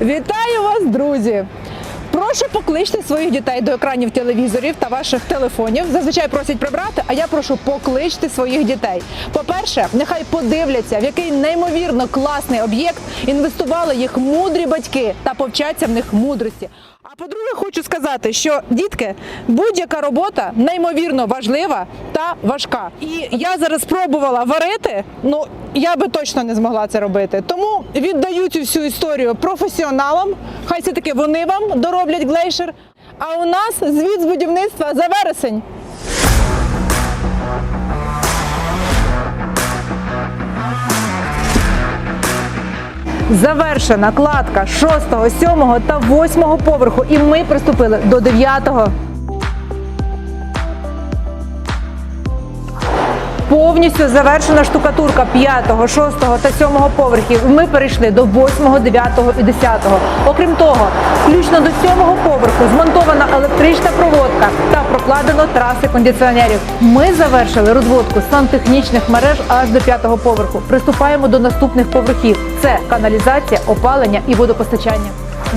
Вітаю вас, друзі! Прошу покличте своїх дітей до екранів телевізорів та ваших телефонів. Зазвичай просять прибрати, а я прошу покличте своїх дітей. По-перше, нехай подивляться, в який неймовірно класний об'єкт інвестували їх мудрі батьки та повчаться в них мудрості. А по-друге, хочу сказати, що дітки, будь-яка робота неймовірно важлива та важка. І я зараз спробувала варити. Ну я би точно не змогла це робити. Тому віддаю цю всю історію професіоналам. Хай все таки вони вам дороблять глейшер. А у нас звіт з будівництва за вересень. Завершена кладка 6, 7 та 8 поверху, і ми приступили до 9. Повністю завершена штукатурка 5, 6 та 7 поверхів. Ми перейшли до 8, 9 і 10. Окрім того, включно до 7 поверху змонтована електрична проводка та прокладено траси кондиціонерів. Ми завершили розводку сантехнічних мереж аж до 5 поверху. Приступаємо до наступних поверхів: це каналізація, опалення і водопостачання.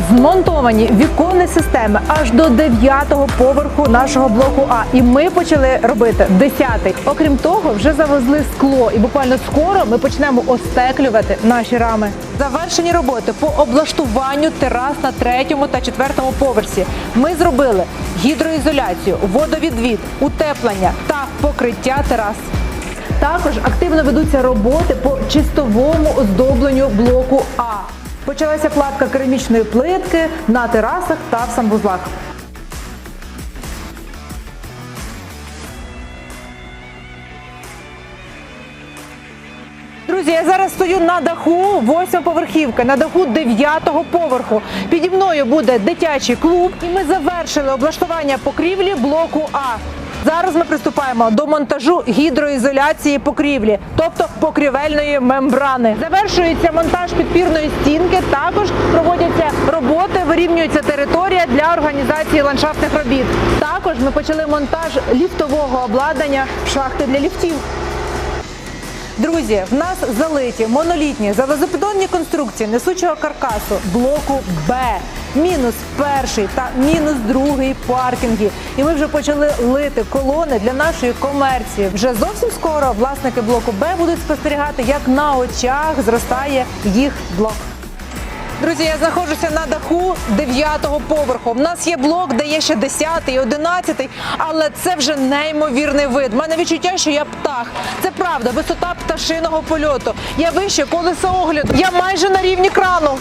Змонтовані віконні системи аж до 9-го поверху нашого блоку А. І ми почали робити 10-й. Окрім того, вже завезли скло, і буквально скоро ми почнемо остеклювати наші рами. Завершені роботи по облаштуванню терас на третьому та четвертому поверсі. Ми зробили гідроізоляцію, водовідвід, утеплення та покриття терас. Також активно ведуться роботи по чистовому оздобленню блоку А. Почалася кладка керамічної плитки на терасах та в санвузлах. Друзі, я зараз стою на даху восьмиповерхівки, на даху дев'ятого поверху. Піді мною буде дитячий клуб, і ми завершили облаштування покрівлі блоку А. Зараз ми приступаємо до монтажу гідроізоляції покрівлі, тобто покрівельної мембрани. Завершується монтаж підпірної стінки. Також проводяться роботи, вирівнюється територія для організації ландшафтних робіт. Також ми почали монтаж ліфтового обладнання шахти для ліфтів. Друзі, в нас залиті монолітні залезобетонні конструкції несучого каркасу блоку Б. Мінус перший та мінус другий паркінги. І ми вже почали лити колони для нашої комерції. Вже зовсім скоро власники блоку Б будуть спостерігати, як на очах зростає їх блок. Друзі, я знаходжуся на даху 9-го поверху. У нас є блок, де є ще 10-й, 11-й, але це вже неймовірний вид. У мене відчуття, що я птах. Це правда, висота пташиного польоту. Я вище колесо огляду. Я майже на рівні крану.